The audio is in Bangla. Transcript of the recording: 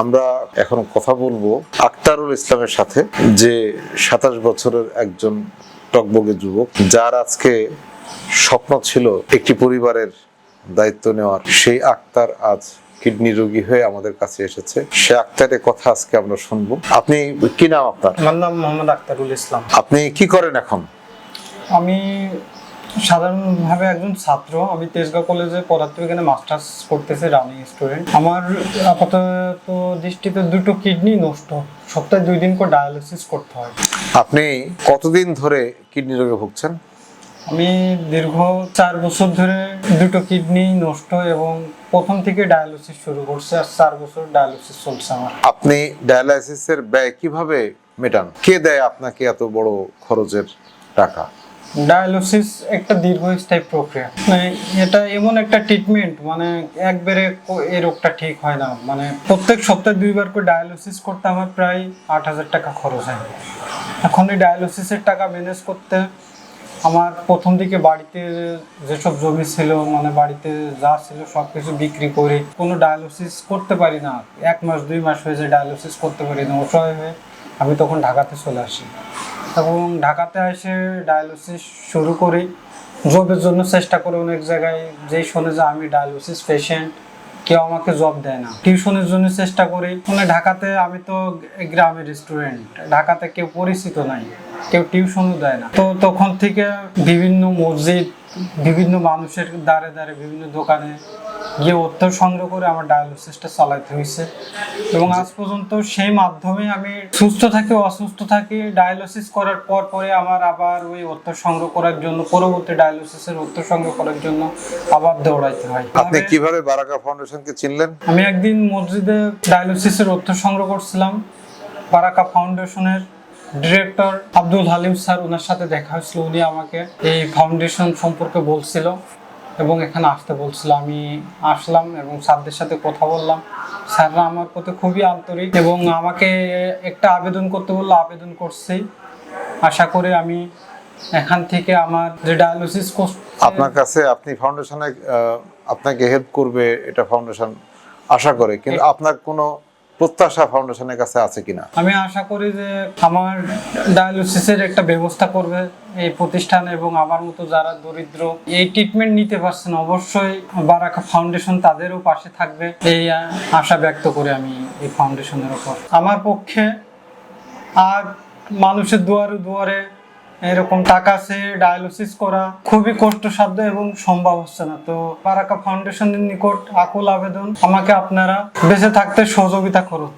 আমরা এখন কথা বলব আক্তারুল ইসলামের সাথে যে সাতাশ বছরের একজন টকবগে যুবক যার আজকে স্বপ্ন ছিল একটি পরিবারের দায়িত্ব নেওয়ার। সেই আক্তার আজ কিডনি রোগী হয়ে আমাদের কাছে এসেছে। সে আক্তারের কথা আজকে আমরা শুনব। আপনি কি নাম আপনার? আমার নাম মোহাম্মদ আক্তারুল ইসলাম। আপনি কি করেন এখন? আমি সাধারণভাবে একজন ছাত্র আমি তেজগাঁও কলেজে পদার্থ বিজ্ঞানে মাস্টার্স করতেছি রানিং স্টুডেন্ট আমার আপাতত দৃষ্টিতে দুটো কিডনি নষ্ট সপ্তাহে দুই দিন করে ডায়ালিসিস করতে হয়। আপনি কতদিন ধরে কিডনি রোগে ভুগছেন? আমি দীর্ঘ চার বছর ধরে দুটো কিডনি নষ্ট এবং প্রথম থেকে ডায়ালিসিস শুরু করছে আর চার বছর ডায়ালিসিস চলছে আমার। আপনি ডায়ালাইসিসের ব্যয় কীভাবে মেটান? কে দেয় আপনাকে এত বড় খরচের টাকা? ডায়ালিসিস একটা দীর্ঘস্থায়ী প্রক্রিয়া। মানে এটা এমন একটা ট্রিটমেন্ট মানে একবারে এই রোগটা ঠিক হয় না। মানে প্রত্যেক সপ্তাহে দুইবার করে ডায়ালিসিস করতে আমার প্রায় আট হাজার টাকা খরচ হয়। এখন এই ডায়ালিসিসের টাকা ম্যানেজ করতে আমার প্রথম দিকে বাড়িতে যেসব জমি ছিল মানে বাড়িতে যা ছিল সব কিছু বিক্রি করে কোনো ডায়ালিসিস করতে পারি না। এক মাস, দুই মাস হয়ে যায় ডায়ালিসিস করতে পারি না। অসহায় হয়ে আমি তখন ঢাকাতে চলে আসি। এবং ঢাকাতে এসে ডায়ালিসিস শুরু করি। জবের জন্য চেষ্টা করি অনেক জায়গায়। যেই শোনে যে আমি ডায়ালিসিস পেশেন্ট কেউ আমাকে জব দেয় না। টিউশনের জন্য চেষ্টা করি। মানে ঢাকাতে আমি তো গ্রামের স্টুডেন্ট ঢাকাতে কেউ পরিচিত নাই। কেউ টিউশনও দেয় না। তো তখন থেকে বিভিন্ন মসজিদ, বিভিন্ন মানুষের দ্বারে দ্বারে বিভিন্ন দোকানে গিয়ে অর্থ সংগ্রহ করে আমার ডায়ালিসিসটা চালাইতে হয়েছে। এবং আজ পর্যন্ত সেই মাধ্যমে আমি সুস্থ থাকি অসুস্থ থাকি ডায়ালিসিস করার পর পরে আমার আবার ওই অর্থ সংগ্রহ করার জন্য পরবর্তী ডায়ালিসিসের অর্থ সংগ্রহ করার জন্য আবার দৌড়াইতে হয়। আপনি কীভাবে বারাকা ফাউন্ডেশনকে চিনলেন? আমি একদিন মসজিদে ডায়ালিসিসের অর্থ সংগ্রহ করছিলাম বারাকা ফাউন্ডেশনের ডিরেক্টর আব্দুল হালিম স্যার ওনার সাথে দেখা হয়েছিল উনি আমাকে এই ফাউন্ডেশন সম্পর্কে বলছিল। এবং এখানে আসতে বলছিল আমি আসলাম এবং স্যারদের সাথে কথা বললাম। স্যাররা আমার প্রতি খুবই আন্তরিক এবং আমাকে একটা আবেদন করতে বলল আবেদন করছি। আশা করে আমি এখান থেকে আমার যে ডায়ালিসিস আপনার কাছে আপনি ফাউন্ডেশনে আপনাকে হেল্প করবে এটা ফাউন্ডেশন আশা করে। কিন্তু আপনার কোনো প্রত্যাশা ফাউন্ডেশনের কাছে আছে কিনা? আমি আশা করি যে আমার ডায়ালিসিসের একটা ব্যবস্থা করবে এই প্রতিষ্ঠান এবং আমার মতো যারা দরিদ্র, এই ট্রিটমেন্ট নিতে পারছেন অবশ্যই বারাকা ফাউন্ডেশন তাদেরও পাশে থাকবে। এই আশা ব্যক্ত করে আমি এই ফাউন্ডেশনের উপর আমার পক্ষে আর মানুষের দুয়ারে দুয়ারে এরকম টাকা আছে ডায়ালিসিস করা, খুবই কষ্টসাধ্য এবং সম্ভব হচ্ছে না। তো বারাকা ফাউন্ডেশনের নিকট আকুল আবেদন, আমাকে আপনারা বেঁচে থাকতে সহযোগিতা করুন।